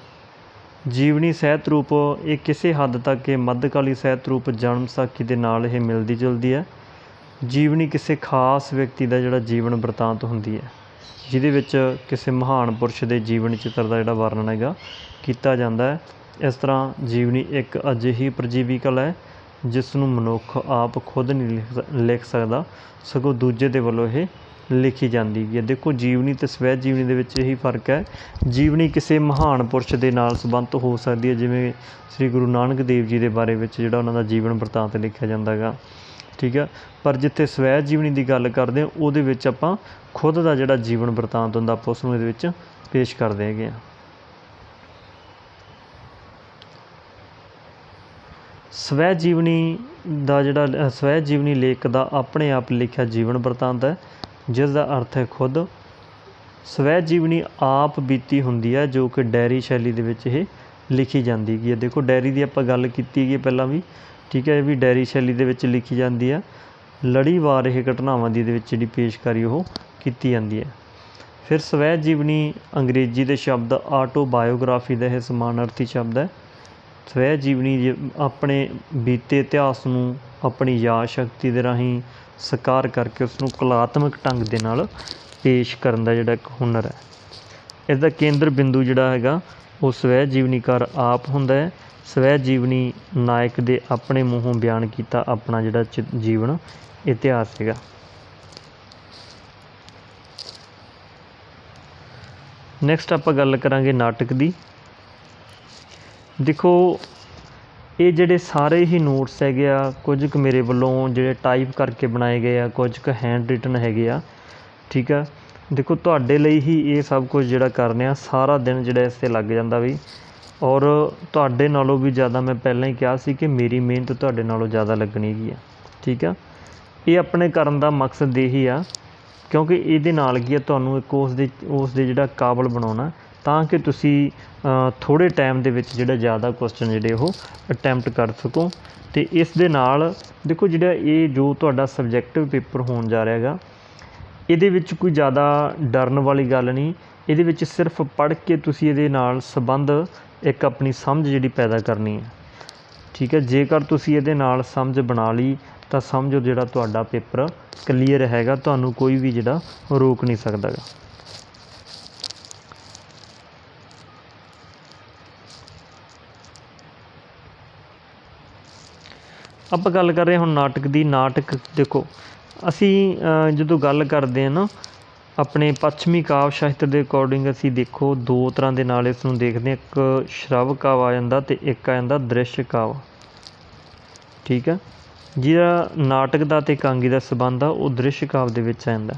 [SPEAKER 1] ਜੀਵਨੀ ਸਾਹਿਤ ਰੂਪ, ਇਹ ਕਿਸੇ ਹੱਦ ਤੱਕ ਇਹ ਮੱਧਕਾਲੀ ਸਾਹਿਤ ਰੂਪ ਜਨਮ ਸਾਖੀ ਦੇ ਨਾਲ ਇਹ ਮਿਲਦੀ ਜੁਲਦੀ ਹੈ ਜੀਵਨੀ ਕਿਸੇ ਖਾਸ ਵਿਅਕਤੀ ਦਾ ਜਿਹੜਾ ਜੀਵਨ ਬ੍ਰਿਤਾਂਤ ਹੁੰਦੀ ਹੈ ਜਿਹਦੇ ਵਿੱਚ ਕਿਸੇ ਮਹਾਨ ਪੁਰਸ਼ ਦੇ ਜੀਵਨ ਚਿੱਤਰ ਦਾ ਜਿਹੜਾ ਵਰਣਨ ਹੈਗਾ ਕੀਤਾ ਜਾਂਦਾ ਹੈ। ਇਸ ਤਰ੍ਹਾਂ ਜੀਵਨੀ ਇੱਕ ਅਜਿਹੀ ਪ੍ਰਜੀਵੀ ਕਲਾ ਹੈ ਜਿਸ ਨੂੰ ਮਨੁੱਖ ਆਪ ਖੁਦ ਨਹੀਂ ਲਿਖ ਲਿਖ ਸਕਦਾ, ਸਗੋਂ ਦੂਜੇ ਦੇ ਵੱਲੋਂ ਇਹ ਲਿਖੀ ਜਾਂਦੀ ਹੈ। ਦੇਖੋ, ਜੀਵਨੀ ਅਤੇ ਸਵੈ ਜੀਵਨੀ ਦੇ ਵਿੱਚ ਇਹੀ ਫ਼ਰਕ ਹੈ। ਜੀਵਨੀ ਕਿਸੇ ਮਹਾਨ ਪੁਰਸ਼ ਦੇ ਨਾਲ ਸੰਬੰਧਿਤ ਹੋ ਸਕਦੀ ਹੈ, ਜਿਵੇਂ ਸ੍ਰੀ ਗੁਰੂ ਨਾਨਕ ਦੇਵ ਜੀ ਦੇ ਬਾਰੇ ਵਿੱਚ ਜਿਹੜਾ ਉਹਨਾਂ ਦਾ ਜੀਵਨ ਬ੍ਰਿਤਾਂਤ ਲਿਖਿਆ ਜਾਂਦਾ ਹੈਗਾ। ਠੀਕ ਹੈ ਪਰ ਜਿੱਥੇ ਸਵੈ ਜੀਵਨੀ ਦੀ ਗੱਲ ਕਰਦੇ ਹਾਂ, ਉਹਦੇ ਵਿੱਚ ਆਪਾਂ ਖੁਦ ਦਾ ਜਿਹੜਾ ਜੀਵਨ ਬ੍ਰਿਤਾਂਤ ਹੁੰਦਾ, ਆਪਾਂ ਉਸ ਨੂੰ ਇਹਦੇ ਵਿੱਚ ਪੇਸ਼ ਕਰਦੇ ਹੈਗੇ ਆ ਸਵੈ ਜੀਵਨੀ ਦਾ ਜਿਹੜਾ ਸਵੈ ਜੀਵਨੀ ਲੇਖ ਦਾ ਆਪਣੇ ਆਪ ਲਿਖਿਆ ਜੀਵਨ ਬ੍ਰਿਤਾਂਤ ਹੈ ਜਿਸ ਦਾ ਅਰਥ ਹੈ ਖੁਦ। ਸਵੈ ਜੀਵਨੀ ਆਪ ਬੀਤੀ ਹੁੰਦੀ ਹੈ, ਜੋ ਕਿ ਡਾਇਰੀ ਸ਼ੈਲੀ ਦੇ ਵਿੱਚ ਇਹ ਲਿਖੀ ਜਾਂਦੀ ਹੈਗੀ ਹੈ। ਦੇਖੋ, ਡਾਇਰੀ ਦੀ ਆਪਾਂ ਗੱਲ ਕੀਤੀ ਗਈ ਹੈ ਪਹਿਲਾਂ ਵੀ, ਠੀਕ ਹੈ, ਇਹ ਵੀ ਡਾਇਰੀ ਸ਼ੈਲੀ ਦੇ ਵਿੱਚ ਲਿਖੀ ਜਾਂਦੀ ਹੈ। ਲੜੀਵਾਰ ਇਹ ਘਟਨਾਵਾਂ ਦੀ ਇਹਦੇ ਵਿੱਚ ਜਿਹੜੀ ਪੇਸ਼ਕਾਰੀ ਉਹ ਕੀਤੀ ਜਾਂਦੀ ਹੈ। ਫਿਰ ਸਵੈ ਜੀਵਨੀ ਅੰਗਰੇਜ਼ੀ ਦੇ ਸ਼ਬਦ ਆਟੋਬਾਇਓਗ੍ਰਾਫੀ ਦਾ ਇਹ ਸਮਾਨਾਰਥੀ ਸ਼ਬਦ ਹੈ। ਸਵੈ ਜੀਵਨੀ ਜੇ, ਆਪਣੇ ਬੀਤੇ ਇਤਿਹਾਸ ਨੂੰ ਆਪਣੀ ਯਾਦ ਸ਼ਕਤੀ ਦੇ ਰਾਹੀਂ ਸਾਕਾਰ ਕਰਕੇ ਉਸਨੂੰ ਕਲਾਤਮਕ ਢੰਗ ਦੇ ਨਾਲ ਪੇਸ਼ ਕਰਨ ਦਾ ਜਿਹੜਾ ਇੱਕ ਹੁਨਰ ਹੈ। ਇਸ ਦਾ ਕੇਂਦਰ ਬਿੰਦੂ ਜਿਹੜਾ ਹੈਗਾ, ਉਹ ਸਵੈ ਜੀਵਨੀਕਾਰ ਆਪ ਹੁੰਦਾ ਹੈ। ਸਵੈ ਜੀਵਨੀ ਨਾਇਕ ਦੇ ਆਪਣੇ ਮੂੰਹੋਂ ਬਿਆਨ ਕੀਤਾ ਆਪਣਾ ਜਿਹੜਾ ਚਿ- ਜੀਵਨ, ਇਤਿਹਾਸ ਹੈਗਾ। ਨੈਕਸਟ ਆਪਾਂ ਗੱਲ ਕਰਾਂਗੇ ਨਾਟਕ ਦੀ। ਦੇਖੋ, ਇਹ ਜਿਹੜੇ ਸਾਰੇ ਹੀ ਨੋਟਸ ਹੈਗੇ ਆ, ਕੁਝ ਕੁ ਮੇਰੇ ਵੱਲੋਂ ਜਿਹੜੇ ਟਾਈਪ ਕਰਕੇ ਬਣਾਏ ਗਏ ਆ, ਕੁਝ ਕੁ ਹੈਂਡ ਰਿਟਨ ਹੈਗੇ ਆ, ਠੀਕ ਆ? ਦੇਖੋ, ਤੁਹਾਡੇ ਲਈ ਹੀ ਇਹ ਸਭ ਕੁਝ ਜਿਹੜਾ ਕਰਨੇ ਆ, ਸਾਰਾ ਦਿਨ ਜਿਹੜਾ ਇਸ 'ਤੇ ਲੱਗ ਜਾਂਦਾ ਵੀ। ਔਰ ਤੁਹਾਡੇ ਨਾਲੋਂ ਵੀ ਜ਼ਿਆਦਾ ਮੈਂ ਪਹਿਲਾਂ ਹੀ ਕਿਹਾ ਸੀ ਕਿ ਮੇਰੀ ਮਿਹਨਤ ਤੁਹਾਡੇ ਨਾਲੋਂ ਜ਼ਿਆਦਾ ਲੱਗਣੀ ਹੈਗੀ ਆ, ਠੀਕ ਆ? ਇਹ ਆਪਣੇ ਕਰਨ ਦਾ ਮਕਸਦ ਇਹੀ ਆ, ਕਿਉਂਕਿ ਇਹਦੇ ਨਾਲ ਕੀ ਆ, ਤੁਹਾਨੂੰ ਇੱਕ ਉਸ ਦੇ ਉਸ ਦੇ ਜਿਹੜਾ ਕਾਬਲ ਬਣਾਉਣਾ ਤਾਂ ਕਿ ਤੁਸੀਂ ਥੋੜ੍ਹੇ ਟਾਈਮ ਦੇ ਵਿੱਚ ਜਿਹੜਾ ਜ਼ਿਆਦਾ ਕੁਐਸਚਨ ਜਿਹੜੇ ਉਹ ਅਟੈਂਪਟ ਕਰ ਸਕੋ। ਅਤੇ ਇਸ ਦੇ ਨਾਲ ਦੇਖੋ ਜਿਹੜਾ ਇਹ ਜੋ ਤੁਹਾਡਾ ਸਬਜੈਕਟਿਵ ਪੇਪਰ ਹੋਣ ਜਾ ਰਿਹਾ ਹੈਗਾ, ਇਹਦੇ ਵਿੱਚ ਕੋਈ ਜ਼ਿਆਦਾ ਡਰਨ ਵਾਲੀ ਗੱਲ ਨਹੀਂ। ਇਹਦੇ ਵਿੱਚ ਸਿਰਫ ਪੜ੍ਹ ਕੇ ਤੁਸੀਂ ਇਹਦੇ ਨਾਲ ਸੰਬੰਧ ਇੱਕ ਆਪਣੀ ਸਮਝ ਜਿਹੜੀ ਪੈਦਾ ਕਰਨੀ ਹੈ। ਠੀਕ ਹੈ, ਜੇਕਰ ਤੁਸੀਂ ਇਹਦੇ ਨਾਲ ਸਮਝ ਬਣਾ ਲਈ, ਤਾਂ ਸਮਝੋ ਜਿਹੜਾ ਤੁਹਾਡਾ ਪੇਪਰ ਕਲੀਅਰ ਹੈਗਾ, ਤੁਹਾਨੂੰ ਕੋਈ ਵੀ ਜਿਹੜਾ ਰੋਕ ਨਹੀਂ ਸਕਦਾ ਗਾ ਆਪਾਂ ਗੱਲ ਕਰ ਰਹੇ ਹੁਣ ਨਾਟਕ ਦੀ, ਨਾਟਕ ਦੇਖੋ। ਅਸੀਂ ਜਦੋਂ ਗੱਲ ਕਰਦੇ ਹਾਂ ਨਾ, ਆਪਣੇ ਪੱਛਮੀ ਕਾਵਿ ਸ਼ਾਸਤਰ ਦੇ ਅਕੋਰਡਿੰਗ ਅਸੀਂ ਦੇਖੋ, ਦੋ ਤਰ੍ਹਾਂ ਦੇ ਨਾਲ ਇਸ ਨੂੰ ਦੇਖਦੇ ਹਾਂ। ਇੱਕ ਸ਼ਰਵ ਕਾਵ ਆ ਜਾਂਦਾ ਤੇ ਇੱਕ ਆ ਜਾਂਦਾ ਦ੍ਰਿਸ਼ ਕਾਵ। ਠੀਕ ਹੈ? ਜਿਹੜਾ ਨਾਟਕ ਦਾ ਤੇ ਕਾਂਗੀ ਦਾ ਸਬੰਧ ਆ, ਉਹ ਦ੍ਰਿਸ਼ ਕਾਵ ਦੇ ਵਿੱਚ ਆ ਜਾਂਦਾ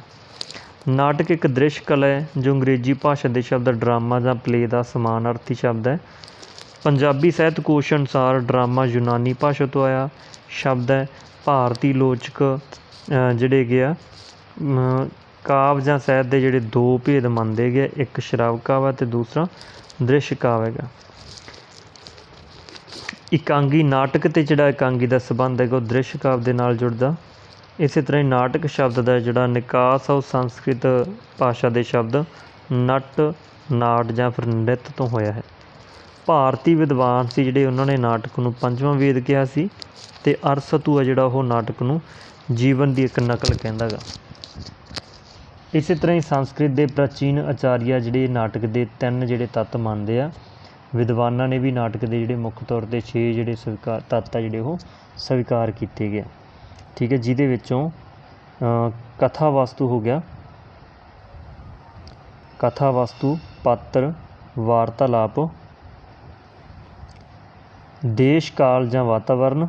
[SPEAKER 1] ਨਾਟਕ ਇੱਕ ਦ੍ਰਿਸ਼ ਕਲਾ ਹੈ, ਜੋ ਅੰਗਰੇਜ਼ੀ ਭਾਸ਼ਾ ਦੇ ਸ਼ਬਦ ਡਰਾਮਾ ਜਾਂ ਪਲੇ ਦਾ ਸਮਾਨ ਅਰਥੀ ਸ਼ਬਦ ਹੈ। ਪੰਜਾਬੀ ਸਾਹਿਤ ਕੋਸ਼ ਅਨੁਸਾਰ ਡਰਾਮਾ ਯੂਨਾਨੀ ਭਾਸ਼ਾ ਤੋਂ ਆਇਆ ਸ਼ਬਦ ਹੈ ਭਾਰਤੀ ਲੋਚਕ ਜਿਹੜੇ ਹੈਗੇ ਆ ਕਾਵਿ ਜਾਂ ਸਾਹਿਤ ਦੇ ਜਿਹੜੇ ਦੋ ਭੇਦ ਮੰਨਦੇ ਗਏ ਇੱਕ ਸ਼ਰਾਵ ਕਾਵ ਹੈ ਤੇ ਦੂਸਰਾ ਦ੍ਰਿਸ਼ ਕਾਵਿ ਹੈਗਾ। ਇਕਾਂਗੀ ਨਾਟਕ ਤੇ ਜਿਹੜਾ ਇਕਾਂਗੀ ਦਾ ਸੰਬੰਧ ਹੈਗਾ, ਉਹ ਦ੍ਰਿਸ਼ ਕਾਵਿ ਦੇ ਨਾਲ ਜੁੜਦਾ। ਇਸੇ ਤਰ੍ਹਾਂ ਹੀ ਨਾਟਕ ਸ਼ਬਦ ਦਾ ਜਿਹੜਾ ਨਿਕਾਸ ਆ, ਉਹ ਸੰਸਕ੍ਰਿਤ ਭਾਸ਼ਾ ਦੇ ਸ਼ਬਦ ਨਟ, ਨਾਟ ਜਾਂ ਫਿਰ ਨ੍ਰਿਤ ਤੋਂ ਹੋਇਆ ਹੈ। ਭਾਰਤੀ ਵਿਦਵਾਨ ਸੀ ਜਿਹੜੇ ਉਹਨਾਂ ਨੇ ਨਾਟਕ ਨੂੰ ਪੰਜਵਾਂ ਵੇਦ ਕਿਹਾ ਸੀ ਅਤੇ ਅਰਸਤੂ ਆ ਜਿਹੜਾ ਉਹ ਨਾਟਕ ਨੂੰ ਜੀਵਨ ਦੀ ਇੱਕ ਨਕਲ ਕਹਿੰਦਾ ਗਾ ਇਸੇ ਤਰ੍ਹਾਂ ਹੀ ਸੰਸਕ੍ਰਿਤ ਦੇ ਪ੍ਰਾਚੀਨ ਆਚਾਰੀਆ ਜਿਹੜੇ ਨਾਟਕ ਦੇ ਤਿੰਨ ਜਿਹੜੇ ਤੱਤ ਮੰਨਦੇ ਆ, ਵਿਦਵਾਨਾਂ ਨੇ ਵੀ ਨਾਟਕ ਦੇ ਜਿਹੜੇ ਮੁੱਖ ਤੌਰ ਤੇ 6 ਜਿਹੜੇ ਸਵੀਕਾਰ ਤੱਤ ਆ ਜਿਹੜੇ ਉਹ ਸਵੀਕਾਰ ਕੀਤੇ ਗਏ। ਠੀਕ ਹੈ, ਜਿਹਦੇ ਵਿੱਚੋਂ ਕਥਾ ਵਸਤੂ ਹੋ ਗਿਆ। ਕਥਾ ਵਸਤੂ ਪਾਤਰ, ਵਾਰਤਾਲਾਪ ਦੇਸ਼, ਕਾਲ ਜਾਂ ਵਾਤਾਵਰਨ,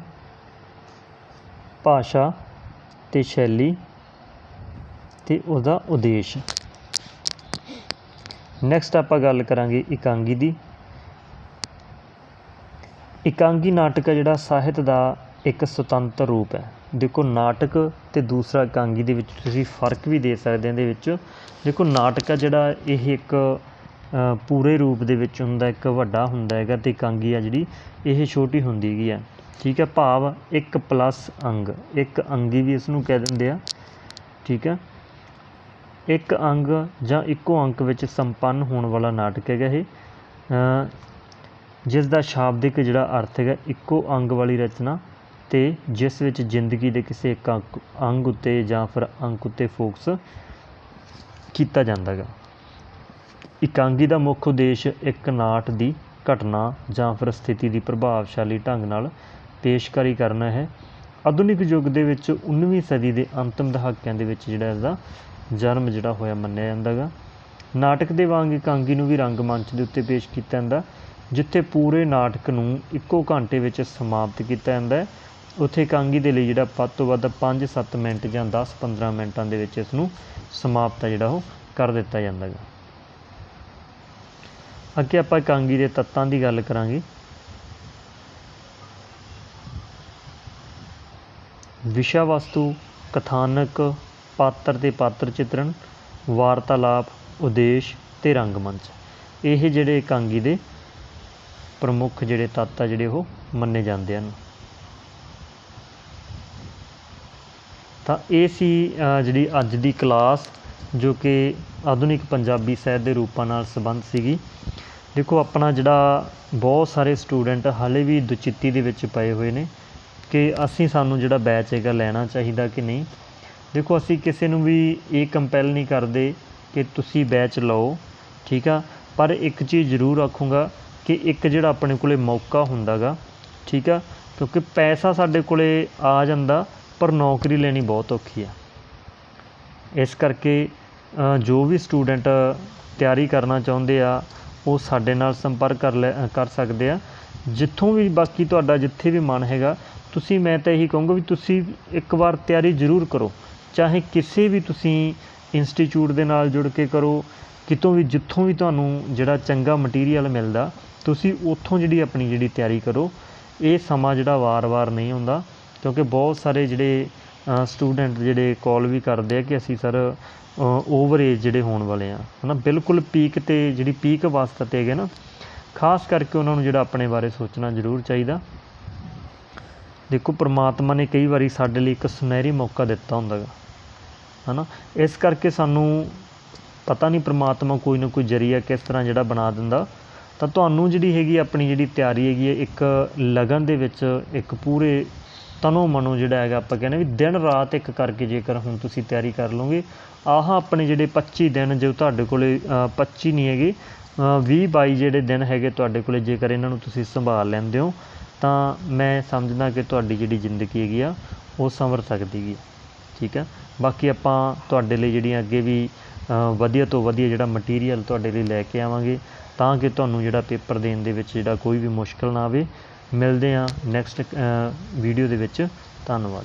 [SPEAKER 1] ਭਾਸ਼ਾ ਅਤੇ ਸ਼ੈਲੀ ਅਤੇ ਉਹਦਾ ਉਦੇਸ਼। ਨੈਕਸਟ ਆਪਾਂ ਗੱਲ ਕਰਾਂਗੇ ਇਕਾਂਗੀ ਦੀ। ਇਕਾਂਗੀ ਨਾਟਕ ਹੈ ਜਿਹੜਾ ਸਾਹਿਤ ਦਾ ਇੱਕ ਸੁਤੰਤਰ ਰੂਪ ਹੈ। ਦੇਖੋ, ਨਾਟਕ ਤੇ ਦੂਸਰਾ ਇਕਾਂਗੀ ਦੇ ਵਿੱਚ ਤੁਸੀਂ ਫ਼ਰਕ ਵੀ ਦੇ ਸਕਦੇ ਹੋ ਇਹਦੇ ਵਿੱਚ। ਦੇਖੋ, ਨਾਟਕ ਹੈ ਜਿਹੜਾ ਇਹ ਇੱਕ ਪੂਰੇ ਰੂਪ ਦੇ ਵਿੱਚ ਹੁੰਦਾ, ਇੱਕ ਵੱਡਾ ਹੁੰਦਾ ਹੈਗਾ ਤੇ ਇਕਾਂਗੀ ਆ ਜਿਹੜੀ, ਇਹ ਛੋਟੀ ਹੁੰਦੀ ਹੈਗੀ ਆ। ਠੀਕ ਹੈ ਭਾਵ ਇੱਕ ਪਲੱਸ ਅੰਗ। ਇੱਕ ਅੰਗੀ ਵੀ ਇਸ ਨੂੰ ਕਹਿ ਦਿੰਦੇ ਆ। ਠੀਕ ਹੈ ਇੱਕ ਅੰਗ ਜਾਂ ਇੱਕੋ ਅੰਕ ਵਿੱਚ ਸੰਪੰਨ ਹੋਣ ਵਾਲਾ ਨਾਟਕ ਹੈਗਾ ਇਹ। ਜਿਸ ਦਾ ਸ਼ਾਬਦਿਕ ਜਿਹੜਾ ਅਰਥ ਹੈਗਾ, ਇੱਕੋ ਅੰਗ ਵਾਲੀ ਰਚਨਾ ਤੇ ਜਿਸ ਵਿੱਚ ਜ਼ਿੰਦਗੀ ਦੇ ਕਿਸੇ ਇੱਕ ਅੰਕ ਅੰਗ ਉੱਤੇ ਜਾਂ ਫਿਰ ਅੰਕ ਉੱਤੇ ਫੋਕਸ ਕੀਤਾ ਜਾਂਦਾ ਹੈਗਾ। ਇਕਾਂਗੀ ਦਾ ਮੁੱਖ ਉਦੇਸ਼ ਇੱਕ ਨਾਟ ਦੀ ਘਟਨਾ ਜਾਂ ਫਿਰ ਸਥਿਤੀ ਦੀ ਪ੍ਰਭਾਵਸ਼ਾਲੀ ਢੰਗ ਨਾਲ ਪੇਸ਼ਕਾਰੀ ਕਰਨਾ ਹੈ। ਆਧੁਨਿਕ ਯੁੱਗ ਦੇ ਵਿੱਚ 19ਵੀਂ ਸਦੀ ਦੇ ਅੰਤਮ ਦਹਾਕਿਆਂ ਦੇ ਵਿੱਚ ਜਿਹੜਾ ਇਸਦਾ ਜਨਮ ਜਿਹੜਾ ਹੋਇਆ ਮੰਨਿਆ ਜਾਂਦਾ ਗਾ। ਨਾਟਕ ਦੇ ਵਾਂਗ ਇਕਾਂਗੀ ਨੂੰ ਵੀ ਰੰਗਮੰਚ ਦੇ ਉੱਤੇ ਪੇਸ਼ ਕੀਤਾ ਜਾਂਦਾ, ਜਿੱਥੇ ਪੂਰੇ ਨਾਟਕ ਨੂੰ ਇੱਕੋ ਘੰਟੇ ਵਿੱਚ ਸਮਾਪਤ ਕੀਤਾ ਜਾਂਦਾ ਹੈ। ਉੱਥੇ ਇਕਾਂਗੀ ਦੇ ਲਈ ਜਿਹੜਾ ਵੱਧ ਤੋਂ ਵੱਧ 5-7 ਮਿੰਟ ਜਾਂ 10-15 ਮਿੰਟਾਂ ਦੇ ਵਿੱਚ ਇਸ ਨੂੰ ਸਮਾਪਤ ਆ ਜਿਹੜਾ ਉਹ ਕਰ ਦਿੱਤਾ ਜਾਂਦਾ ਗਾ। ਅੱਗੇ ਆਪਾਂ ਇਕਾਂਗੀ ਦੇ ਤੱਤਾਂ ਦੀ ਗੱਲ ਕਰਾਂਗੇ। ਵਿਸ਼ਾ ਵਸਤੂ ਕਥਾਨਕ, ਪਾਤਰ ਤੇ ਪਾਤਰ ਚਿਤਰਣ, ਵਾਰਤਾਲਾਪ, ਉਦੇਸ਼ ਤੇ ਰੰਗਮੰਚ। ਇਹ ਜਿਹੜੇ ਇਕਾਂਗੀ ਦੇ ਪ੍ਰਮੁੱਖ ਜਿਹੜੇ ਤੱਤ ਆ ਜਿਹੜੇ ਉਹ ਮੰਨੇ ਜਾਂਦੇ ਹਨ। ਤਾਂ ਇਹ ਸੀ ਜਿਹੜੀ ਅੱਜ ਦੀ ਕਲਾਸ ਜੋ ਕਿ ਆਧੁਨਿਕ ਪੰਜਾਬੀ ਸਾਹਿਤ ਦੇ ਰੂਪਾਂ ਨਾਲ ਸੰਬੰਧ ਸੀਗੀ। ਦੇਖੋ, ਆਪਣਾ ਜਿਹੜਾ ਬਹੁਤ ਸਾਰੇ ਸਟੂਡੈਂਟ ਹਾਲੇ ਵੀ ਦੁਚਿੱਤੀ ਦੇ ਵਿੱਚ ਪਏ ਹੋਏ ਨੇ ਕਿ ਅਸੀਂ ਸਾਨੂੰ ਜਿਹੜਾ ਬੈਚ ਹੈਗਾ ਲੈਣਾ ਚਾਹੀਦਾ ਕਿ ਨਹੀਂ। ਦੇਖੋ, ਅਸੀਂ ਕਿਸੇ ਨੂੰ ਵੀ ਇਹ ਕੰਪੈਲ ਨਹੀਂ ਕਰਦੇ ਕਿ ਤੁਸੀਂ ਬੈਚ ਲਓ, ਠੀਕ ਆ? ਪਰ ਇੱਕ ਚੀਜ਼ ਜ਼ਰੂਰ ਆਖੂੰਗਾ ਕਿ ਇੱਕ ਜਿਹੜਾ ਆਪਣੇ ਕੋਲੇ ਮੌਕਾ ਹੁੰਦਾਗਾ, ਠੀਕ ਆ? ਕਿਉਂਕਿ ਪੈਸਾ ਸਾਡੇ ਕੋਲੇ ਆ ਜਾਂਦਾ, ਪਰ ਨੌਕਰੀ ਲੈਣੀ ਬਹੁਤ ਔਖੀ ਆ। ਇਸ ਕਰਕੇ ਜੋ ਵੀ ਸਟੂਡੈਂਟ ਤਿਆਰੀ ਕਰਨਾ ਚਾਹੁੰਦੇ ਆ, ਉਹ ਸਾਡੇ ਨਾਲ ਸੰਪਰਕ ਕਰ ਲੈ, ਕਰ ਸਕਦੇ ਆ। ਜਿੱਥੋਂ ਵੀ ਬਾਕੀ ਤੁਹਾਡਾ ਜਿੱਥੇ ਵੀ ਮਨ ਹੈਗਾ, ਤੁਸੀਂ, ਮੈਂ ਤਾਂ ਇਹੀ ਕਹੂੰਗਾ ਵੀ ਤੁਸੀਂ ਇੱਕ ਵਾਰ ਤਿਆਰੀ ਜ਼ਰੂਰ ਕਰੋ। ਚਾਹੇ ਕਿਸੇ ਵੀ ਤੁਸੀਂ ਇੰਸਟੀਚਿਊਟ ਦੇ ਨਾਲ ਜੁੜ ਕੇ ਕਰੋ, ਕਿਤੋਂ ਵੀ, ਜਿੱਥੋਂ ਵੀ ਤੁਹਾਨੂੰ ਜਿਹੜਾ ਚੰਗਾ ਮਟੀਰੀਅਲ ਮਿਲਦਾ, ਤੁਸੀਂ ਉੱਥੋਂ ਜਿਹੜੀ ਆਪਣੀ ਜਿਹੜੀ ਤਿਆਰੀ ਕਰੋ। ਇਹ ਸਮਾਂ ਜਿਹੜਾ ਵਾਰ-ਵਾਰ ਨਹੀਂ ਹੁੰਦਾ, ਕਿਉਂਕਿ ਬਹੁਤ ਸਾਰੇ ਜਿਹੜੇ ਸਟੂਡੈਂਟ ਜਿਹੜੇ ਕਾਲ ਵੀ ਕਰਦੇ ਆ ਕਿ ਅਸੀਂ ਸਰ ਓਵਰ ਏਜ ਜਿਹੜੇ ਹੋਣ ਵਾਲੇ ਆ ਨਾ ਬਿਲਕੁਲ ਪੀਕ ਤੇ ਜਿਹੜੀ ਪੀਕ ਅਵਸਥਾ ਤੇ ਹੈਗੇ ਨਾ, ਖਾਸ ਕਰਕੇ ਉਹਨਾਂ ਨੂੰ ਜਿਹੜਾ ਆਪਣੇ ਬਾਰੇ ਸੋਚਣਾ ਜ਼ਰੂਰ ਚਾਹੀਦਾ। ਦੇਖੋ, ਪ੍ਰਮਾਤਮਾ ਨੇ ਕਈ ਵਾਰੀ ਸਾਡੇ ਲਈ ਇੱਕ ਸੁਨਹਿਰੀ ਮੌਕਾ ਦਿੱਤਾ ਹੁੰਦਾ ਗਾ, ਹਨਾ? ਇਸ ਕਰਕੇ ਸਾਨੂੰ ਪਤਾ ਨਹੀਂ ਪ੍ਰਮਾਤਮਾ ਕੋਈ ਨਾ ਕੋਈ ਜਰੀਆ ਕਿਸ ਤਰ੍ਹਾਂ ਜਿਹੜਾ ਬਣਾ ਦਿੰਦਾ। ਤਾਂ ਤੁਹਾਨੂੰ ਜਿਹੜੀ ਹੈਗੀ ਆਪਣੀ ਜਿਹੜੀ ਤਿਆਰੀ ਹੈਗੀ ਹੈ, ਇੱਕ ਲਗਨ ਦੇ ਵਿੱਚ ਇੱਕ ਪੂਰੇ ਤਨੋ ਮਨੋ ਜਿਹੜਾ ਹੈਗਾ ਆਪਾਂ ਕਹਿੰਦੇ ਵੀ ਦਿਨ ਰਾਤ ਇੱਕ ਕਰਕੇ ਜੇਕਰ ਹੁਣ ਤੁਸੀਂ ਤਿਆਰੀ ਕਰ ਲਓਗੇ ਆਹ ਆਪਣੇ ਜਿਹੜੇ 25 ਦਿਨ ਜੋ ਤੁਹਾਡੇ ਕੋਲੇ ਅ, 25 ਨਹੀਂ ਹੈਗੇ 20 22 ਜਿਹੜੇ ਦਿਨ ਹੈਗੇ ਤੁਹਾਡੇ ਕੋਲੇ ਜੇਕਰ ਇਹਨਾਂ ਨੂੰ ਤੁਸੀਂ ਸੰਭਾਲ ਲੈਂਦੇ ਹੋ ਤਾਂ ਮੈਂ ਸਮਝਦਾ ਕਿ ਤੁਹਾਡੀ ਜਿਹੜੀ ਜ਼ਿੰਦਗੀ ਹੈਗੀ ਆ ਉਹ ਸੰਵਰ ਸਕਦੀ ਹੈ ਠੀਕ ਹੈ ਬਾਕੀ ਆਪਾਂ ਤੁਹਾਡੇ ਲਈ ਜਿਹੜੀਆਂ ਅੱਗੇ ਵੀ ਵਧੀਆ ਤੋਂ ਵਧੀਆ ਜਿਹੜਾ ਮਟੀਰੀਅਲ ਤੁਹਾਡੇ ਲਈ ਲੈ ਕੇ ਆਵਾਂਗੇ ਤਾਂ ਕਿ ਤੁਹਾਨੂੰ ਜਿਹੜਾ ਪੇਪਰ ਦੇਣ ਦੇ ਵਿੱਚ ਜਿਹੜਾ ਕੋਈ ਵੀ ਮੁਸ਼ਕਲ ਨਾ ਆਵੇ ਮਿਲਦੇ ਹਾਂ ਨੈਕਸਟ ਵੀਡੀਓ ਦੇ ਵਿੱਚ। ਧੰਨਵਾਦ।